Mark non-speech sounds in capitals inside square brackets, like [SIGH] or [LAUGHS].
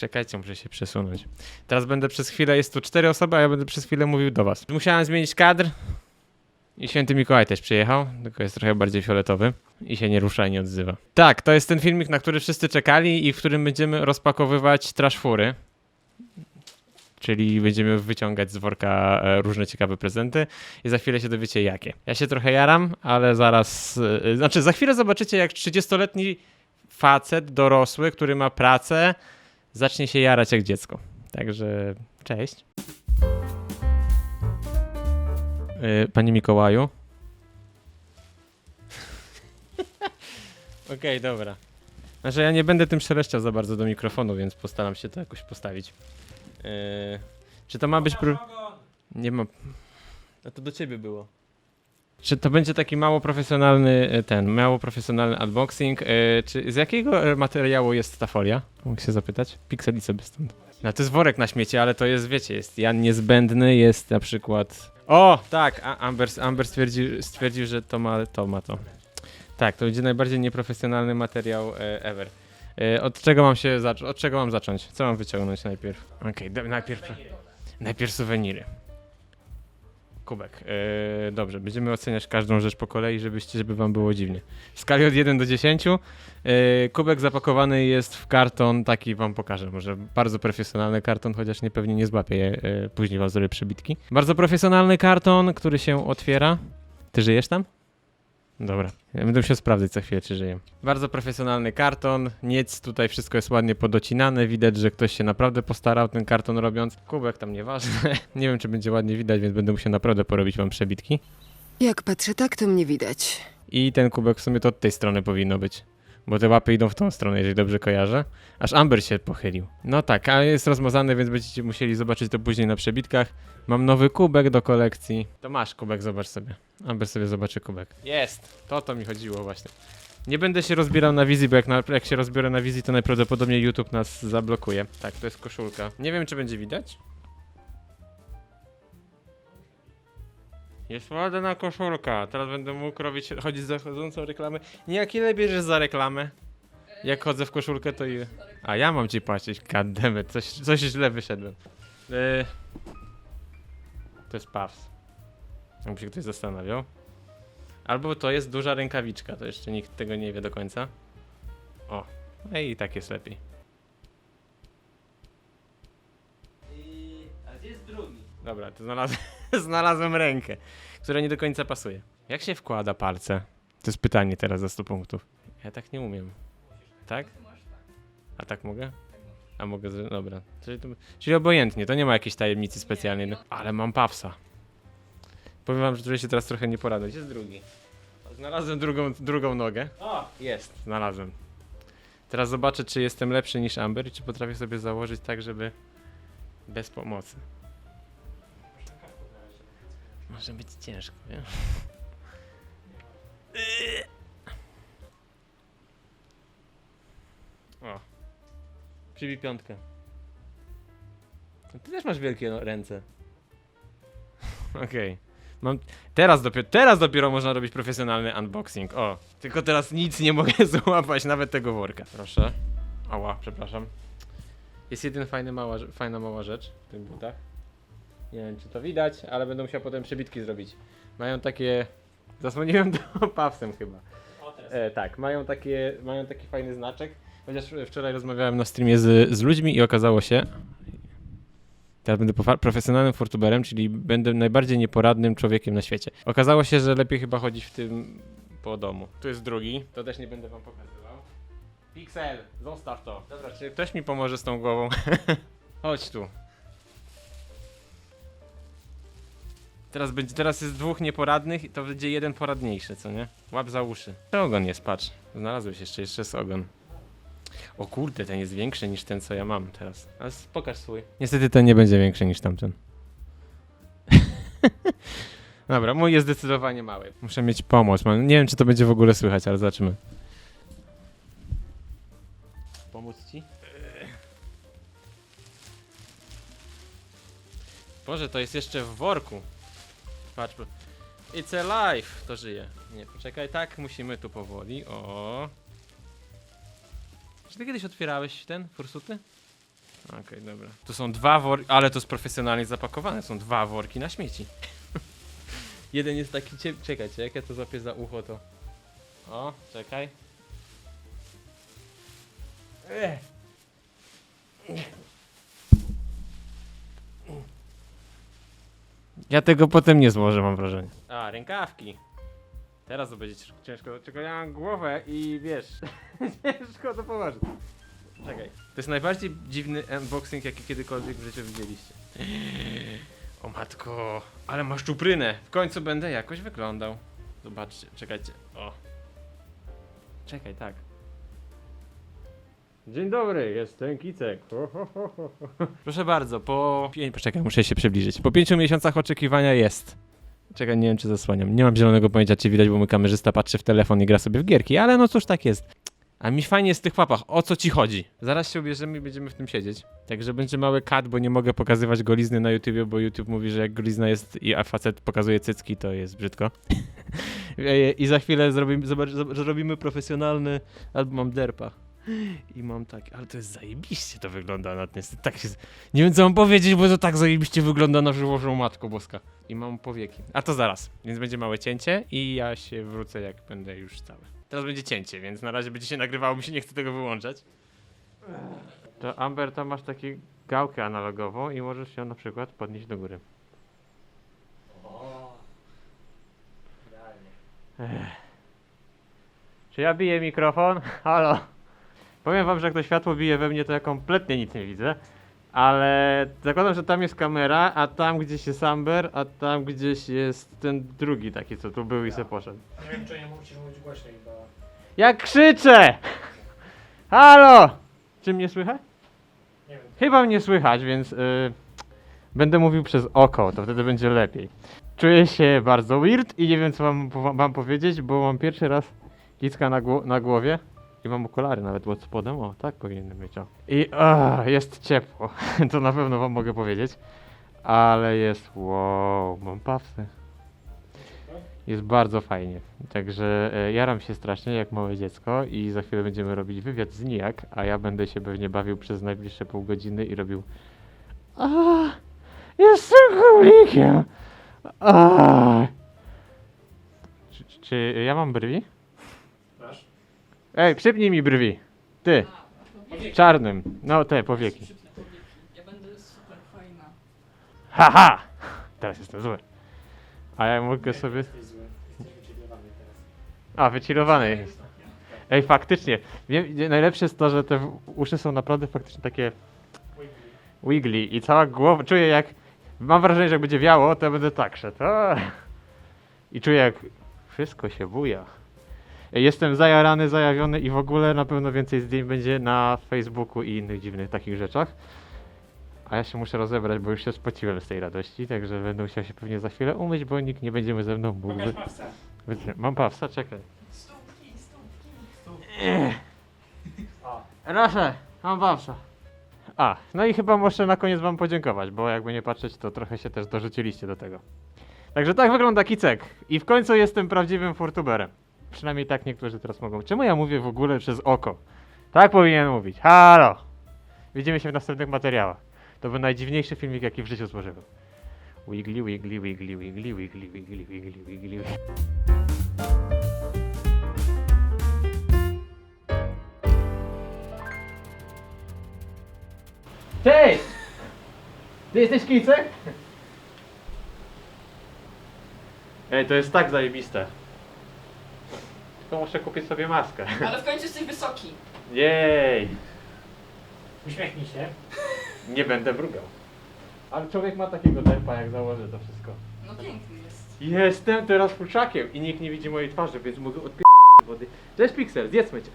Czekajcie, muszę się przesunąć. Teraz będę przez chwilę, jest tu cztery osoby, a ja będę przez chwilę mówił do was. Musiałem zmienić kadr. I święty Mikołaj też przyjechał, tylko jest trochę bardziej fioletowy i się nie rusza i nie odzywa. Tak, to jest ten filmik, na który wszyscy czekali i w którym będziemy rozpakowywać traszfury. Czyli będziemy wyciągać z worka e, różne ciekawe prezenty i za chwilę się dowiecie jakie. Ja się trochę jaram, ale zaraz, e, znaczy za chwilę zobaczycie jak 30-letni facet dorosły, który ma pracę, zacznie się jarać jak dziecko. Także cześć. Yy, Panie Mikołaju. [LAUGHS] Okej, dobra. Znaczy ja nie będę tym szeleszczał za bardzo do mikrofonu, więc postaram się to jakoś postawić. Yy, czy to ma być... Pró- nie ma... A to do ciebie było. Czy to będzie taki mało profesjonalny e, ten, mało profesjonalny unboxing? E, czy z jakiego e, materiału jest ta folia? Mogę się zapytać? Pikseli sobie stąd. No to jest worek na śmieci, ale to jest, wiecie, jest Jan niezbędny, jest na przykład... O, tak, Amber, Amber stwierdził, stwierdził, że to ma to, ma to. Tak, to będzie najbardziej nieprofesjonalny materiał ever. Od czego mam się zacząć? Od czego mam zacząć? Co mam wyciągnąć najpierw? Okej, do- najpierw... Najpierw suweniry. Kubek. Yy, dobrze, będziemy oceniać każdą rzecz po kolei, żebyście, żeby wam było dziwnie. W skali od 1 do 10 yy, kubek zapakowany jest w karton, taki wam pokażę, może bardzo profesjonalny karton, chociaż nie pewnie nie złapię je, yy, później wam zrobię przebitki. Bardzo profesjonalny karton, który się otwiera. Ty żyjesz tam? Dobra, ja będę musiał sprawdzić co chwilę, czy żyję. Bardzo profesjonalny karton, nic, tutaj wszystko jest ładnie podocinane, widać, że ktoś się naprawdę postarał ten karton robiąc. Kubek tam nieważne, [LAUGHS] nie wiem czy będzie ładnie widać, więc będę musiał naprawdę porobić wam przebitki. Jak patrzę tak, to mnie widać. I ten kubek w sumie to od tej strony powinno być. Bo te łapy idą w tą stronę, jeżeli dobrze kojarzę. Aż Amber się pochylił. No tak, a jest rozmazany, więc będziecie musieli zobaczyć to później na przebitkach. Mam nowy kubek do kolekcji. To masz kubek, zobacz sobie. Amber sobie zobaczy kubek. Jest! To to mi chodziło właśnie. Nie będę się rozbierał na wizji, bo jak, na, jak się rozbiorę na wizji, to najprawdopodobniej YouTube nas zablokuje. Tak, to jest koszulka. Nie wiem, czy będzie widać. Jest ładna koszulka. Teraz będę mógł robić, chodzić za chodzącą reklamę. Nie, jak ile bierzesz za reklamę? Jak chodzę w koszulkę, to ile? A ja mam ci płacić, goddammit. Coś, coś źle wyszedłem. Yy, to jest Puffs. Jakby się ktoś zastanawiał. Albo to jest duża rękawiczka, to jeszcze nikt tego nie wie do końca. O, no i tak jest lepiej. A gdzie jest drugi? Dobra, to znalazłem, [LAUGHS] znalazłem rękę, która nie do końca pasuje. Jak się wkłada palce? To jest pytanie teraz za 100 punktów. Ja tak nie umiem. Tak? A tak mogę? A mogę, z- dobra. Czyli, to, czyli obojętnie, to nie ma jakiejś tajemnicy specjalnej. No, ale mam papsa. Powiem wam, że czuję się teraz trochę nieporadny. Gdzie jest drugi? Znalazłem drugą, drugą nogę. O, jest, znalazłem. Teraz zobaczę, czy jestem lepszy niż Amber i czy potrafię sobie założyć tak, żeby bez pomocy. Może być ciężko, nie? [LAUGHS] O. Przybij piątkę. Ty też masz wielkie no, ręce. [LAUGHS] Okej. Mam... Teraz dopiero, teraz dopiero można robić profesjonalny unboxing. O, tylko teraz nic nie mogę [LAUGHS] złapać, nawet tego worka. Proszę. Ała, przepraszam. Jest jeden fajny mała, fajna mała rzecz w tych butach. Nie wiem, czy to widać, ale będę musiał potem przebitki zrobić. Mają takie... Zasłoniłem to [LAUGHS] pawsem chyba. E, tak, mają, takie, mają taki fajny znaczek. Chociaż wczoraj rozmawiałem na streamie z, z ludźmi i okazało się, Teraz będę profesjonalnym fortuberem, czyli będę najbardziej nieporadnym człowiekiem na świecie. Okazało się, że lepiej chyba chodzić w tym po domu. Tu jest drugi, to też nie będę wam pokazywał. Pixel, zostaw to. Dobra, czy ktoś mi pomoże z tą głową? [LAUGHS] Chodź tu. Teraz, będzie, teraz jest dwóch nieporadnych i to będzie jeden poradniejszy, co nie? Łap za uszy. Ogon jest, patrz. Znalazłeś jeszcze, jeszcze jest ogon. O kurde, ten jest większy niż ten, co ja mam teraz. Ale pokaż swój. Niestety ten nie będzie większy niż tamten. [LAUGHS] Dobra, mój jest zdecydowanie mały. Muszę mieć pomoc. Nie wiem, czy to będzie w ogóle słychać, ale zobaczymy. Pomóc ci? Boże, to jest jeszcze w worku. Patrz, It's alive! To żyje. Nie, poczekaj, tak, musimy tu powoli. O. Czy ty kiedyś otwierałeś ten fursuty? Okej, dobra. Tu są dwa worki, ale to jest profesjonalnie zapakowane. Są dwa worki na śmieci. [LAUGHS] Jeden jest taki cie... Czekajcie, jak ja to zapię za ucho, to... O, czekaj. Ech. Ja tego potem nie złożę, mam wrażenie. A, rękawki. Teraz to będzie ciężko- ciężko, tylko ja mam głowę i wiesz, [LAUGHS] ciężko to położyć. Czekaj. To jest najbardziej dziwny unboxing, jaki kiedykolwiek w życiu widzieliście. O matko, ale masz czuprynę. W końcu będę jakoś wyglądał. Zobaczcie, czekajcie. O. Czekaj, tak. Dzień dobry, jestem Kicek. Ho, ho, ho, ho. Proszę bardzo, po... Poczekaj, muszę się przybliżyć. Po pięciu miesiącach oczekiwania jest. Czekaj, nie wiem czy zasłaniam. Nie mam zielonego pojęcia, czy widać, bo mój kamerzysta patrzy w telefon i gra sobie w gierki, ale no cóż, tak jest. A mi fajnie jest w tych łapach. O co ci chodzi? Zaraz się ubierzemy i będziemy w tym siedzieć. Także będzie mały kat, bo nie mogę pokazywać golizny na YouTubie, bo YouTube mówi, że jak golizna jest i facet pokazuje cycki, to jest brzydko. [LAUGHS] I za chwilę zrobimy, zobacz, zrobimy profesjonalny, albo mam derpa. I mam tak, ale to jest zajebiście to wygląda na ten, tak się, nie wiem co mam powiedzieć, bo to tak zajebiście wygląda na żywo, matko boska. I mam powieki. A to zaraz, więc będzie małe cięcie i ja się wrócę jak będę już cały. Teraz będzie cięcie, więc na razie będzie się nagrywało, mi się nie chce tego wyłączać. To Amber, tam masz taką gałkę analogową i możesz ją na przykład podnieść do góry. O, idealnie. Czy ja biję mikrofon? [LAUGHS] Halo. Powiem wam, że jak to światło bije we mnie, to ja kompletnie nic nie widzę. Ale zakładam, że tam jest kamera, a tam gdzieś jest Amber, a tam gdzieś jest ten drugi taki, co tu był i se poszedł. Nie wiem, czy nie musisz mówić głośniej, bo Jak krzyczę! [LAUGHS] Halo! Czy mnie słychać? nie wiem. Chyba mnie słychać, więc y, będę mówił przez oko, to wtedy będzie lepiej. Czuję się bardzo weird i nie wiem co mam, mam powiedzieć, bo mam pierwszy raz kicka na, gło- na głowie i mam okulary nawet pod spodem, o tak powinienem mieć, o. I ah, jest ciepło, [LAUGHS] to na pewno wam mogę powiedzieć, ale jest wow, mam pawsy. Jest bardzo fajnie, także e, jaram się strasznie jak małe dziecko i za chwilę będziemy robić wywiad z Nijak, a ja będę się pewnie bawił przez najbliższe pół godziny i robił a, jestem królikiem. A. Czy, czy ja mam brwi? Ej, przypnij mi brwi. Ty, czarnym. No te powieki. Ja będę super fajna. Haha! Teraz jestem zły. A ja mogę sobie... Jesteś zły. Jesteś wychillowany teraz. A, wychillowany jest. Ej, faktycznie. Wiem, najlepsze jest to, że te w- uszy są naprawdę faktycznie takie wiggly i cała głowa, czuję jak, mam wrażenie, że jak będzie wiało, to ja będę tak szedł. A! I czuję jak wszystko się buja. Jestem zajarany, zajawiony i w ogóle na pewno więcej zdjęć będzie na Facebooku i innych dziwnych takich rzeczach. A ja się muszę rozebrać, bo już się spociłem z tej radości, także będę musiał się pewnie za chwilę umyć, bo nikt nie będzie ze mną mógł. Pokaż pawsa. Mam pawsa, czekaj. Stópki, stópki. Proszę, mam pawsa. A, no i chyba muszę na koniec wam podziękować, bo jakby nie patrzeć, to trochę się też dorzuciliście do tego. Także tak wygląda kicek. I w końcu jestem prawdziwym fortuberem. Przynajmniej tak niektórzy teraz mogą. Czemu ja mówię w ogóle przez oko? Tak powinien mówić. Halo! Widzimy się w następnych materiałach. To był najdziwniejszy filmik, jaki w życiu złożyłem. Wiggly, wiggly, wiggly, wiggly, wiggly, wiggly, wiggly, wiggly. Cześć! Ty jesteś kicek? Ej, to jest tak zajebiste. Tylko muszę kupić sobie maskę. [LAUGHS] Ale w końcu jesteś wysoki. Jej! uśmiechnij się. Nie będę mrugał. Ale człowiek ma takiego derpa, jak założy to wszystko. No piękny jest. Jestem teraz kurczakiem i nikt nie widzi mojej twarzy, więc mogę odpić wody. Cześć Pixel, zjedzmy cię.